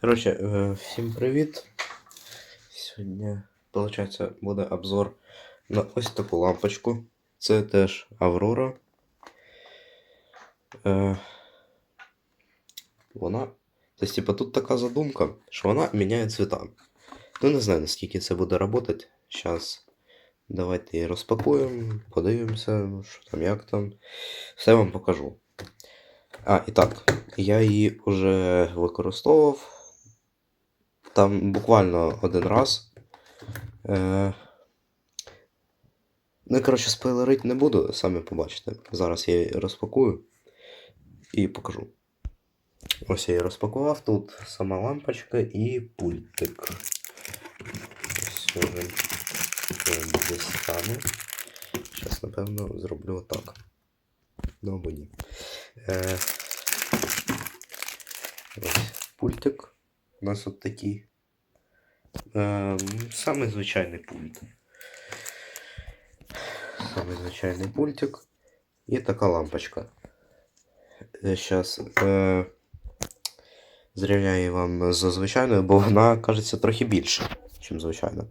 Коротше, е, всім привіт. Сьогодні, виходить, буде обзор на ось таку лампочку. Це теж Аврора. Е, вона. Тобто, типа, тут така задумка, що вона міняє цвіта. Ну, не знаю, наскільки це буде працювати. Зараз давайте її розпакуємо, подивимося, ну, що там, як там. Все вам покажу. А, і так, я її вже використовував. Там буквально один раз. Е... Ну, коротше, спойлерить не буду, самі побачите. Зараз я її розпакую і покажу. Ось я її розпакував. Тут сама лампочка і пультик. Він дістану. Зараз, напевно, зроблю отак. Ну або ні. Е... Ось пультик. У нас от такий. Е, самий звичайний пульт. Самий звичайний пультик. І така лампочка. Зараз е, зрівняю вам з звичайною, бо вона кажеться трохи більше, ніж звичайна.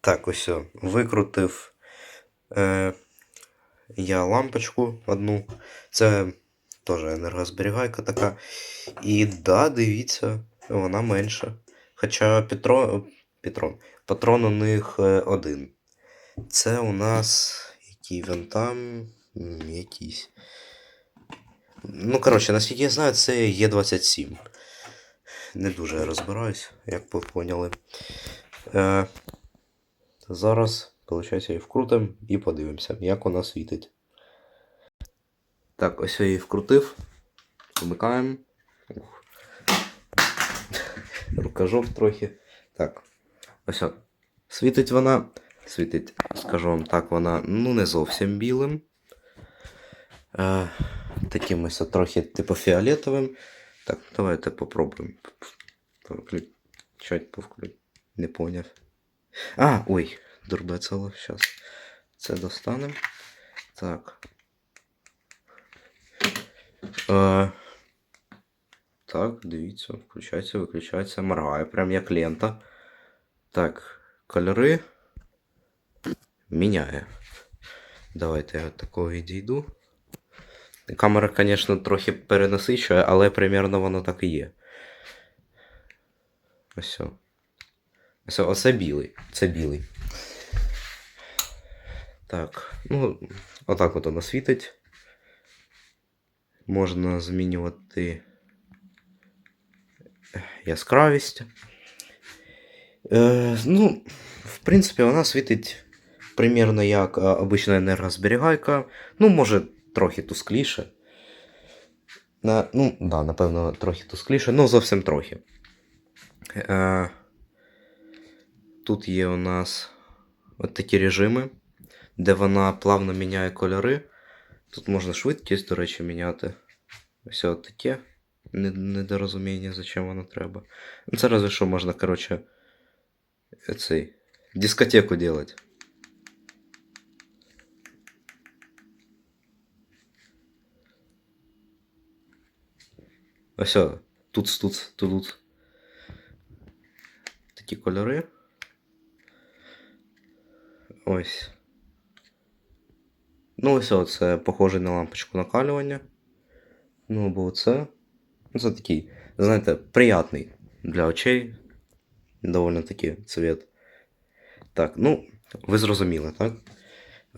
Так, ось. Викрутив е, я лампочку одну. Це теж енергозберігайка така. І да, дивіться, вона менша. Хоча Петро, Петрон, патрон у них е, один. Це у нас. Який він там. Якийсь. Ну, коротше, наскільки я знаю, це Є27. Не дуже розбираюсь, як ви поняли. Е, зараз, виходить, її вкрутимо і подивимося, як вона світить. Так, ось я її вкрутив. Вмикаємо. Ух. Рукожоп трохи. Так. Ось от. Світить вона. Світить, скажу вам так, вона ну не зовсім білим. Е, таким ось трохи типу фіолетовим. Так, давайте попробуємо. Включать, повключати. Не поняв. А, ой, дурбецело, зараз. Це достанемо. Так. Е, так, дивіться, включається, виключається, моргає, прям як лента. Так, кольори міняє. Давайте я від такого відійду. Камера, звісно, трохи перенасичує, але примерно воно так і є. Ось. Ось, оце білий. Це білий. Так, ну, отак от воно світить. Можна змінювати яскравість. Е, ну, в принципі, вона світить примірно як е, обична енергозберігайка. Ну, може, трохи тускліше. На, ну, да, напевно, трохи тускліше, ну зовсім трохи. Е, тут є у нас от такі режими, де вона плавно міняє кольори. Тут можна швидкість, до речі, міняти. Ось от таке. Не- Недорозуміння, зачем воно треба. Ну, це разве що можна, коротше, цей, дискотеку делать. Ось, о, тут, тут, тут, тут. Такі кольори. Ось. Ну, ось це похоже на лампочку накалювання. Ну, або це. Ну, це такий, знаєте, приятний для очей. Доволі таки цвіт. Так, ну, ви зрозуміли, так?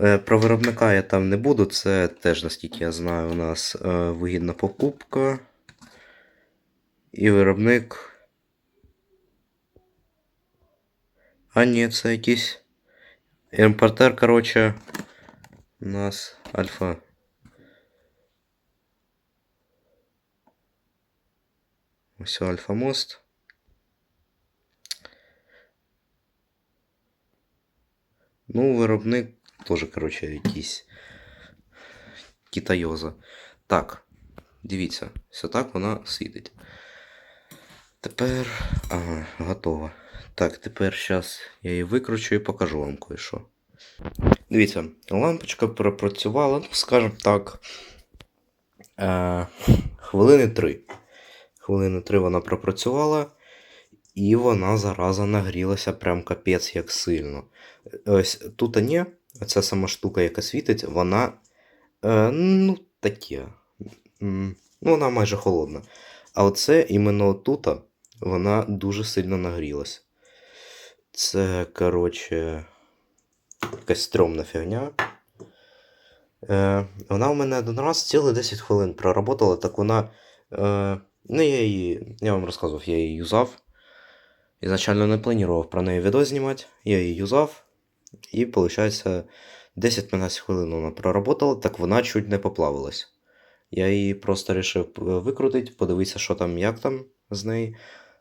Е, Про виробника я там не буду, це теж, наскільки я знаю, у нас е, вигідна покупка. І виробник. А ні, це якийсь імпортер, коротше. У нас альфа. Ось альфа мост. Ну, виробник теж, коротше, якийсь китайоза. Так, дивіться, все так вона світить. Тепер. Ага, готово. Так, тепер зараз я її викручу і покажу вам кое-що. Дивіться, лампочка пропрацювала, ну, скажімо так. Е, хвилини три. хвилини три вона пропрацювала, і вона зараза нагрілася прям капець як сильно. Ось тут ні, ця сама штука, яка світить, вона. Е, ну, таке. Ну, вона майже холодна. А оце іменно тут вона дуже сильно нагрілась. Це, коротше, якась стрьомна фігня. Е, вона у мене один раз цілих 10 хвилин проработала, так вона. Е, ну, я її. Я вам розказував, я її юзав. Ізначально не планував про неї відео знімати. Я її юзав. І, виходить, 10-15 хвилин вона проработала, так вона чуть не поплавилась. Я її просто вирішив викрутити, подивитися, що там, як там з нею.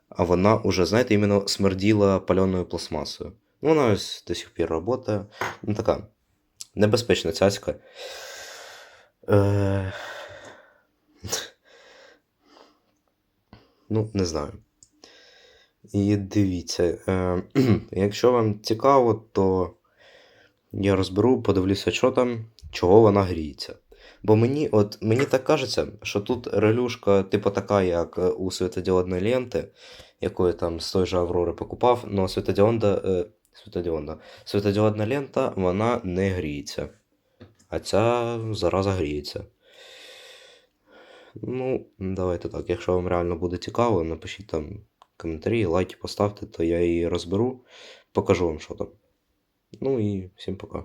А вона уже, знаєте, іменно смерділа пальоною пластмасою. Ну, вона ось до сих пір працює. Ну, така небезпечна цяцька. Е... Ну, не знаю. І дивіться, е... якщо вам цікаво, то я розберу, подивлюся, що там, чого вона гріється. Бо мені, от, мені так кажеться, що тут релюшка, типу така, як е, у світодіодної ленти, яку там з той же Аврори покупав, але світодіонда, світодіонда, світодіодна лента, вона не гріється. А ця зараза гріється. Ну, давайте так. Якщо вам реально буде цікаво, напишіть там коментарі, лайки поставте, то я її розберу, покажу вам, що там. Ну і всім пока.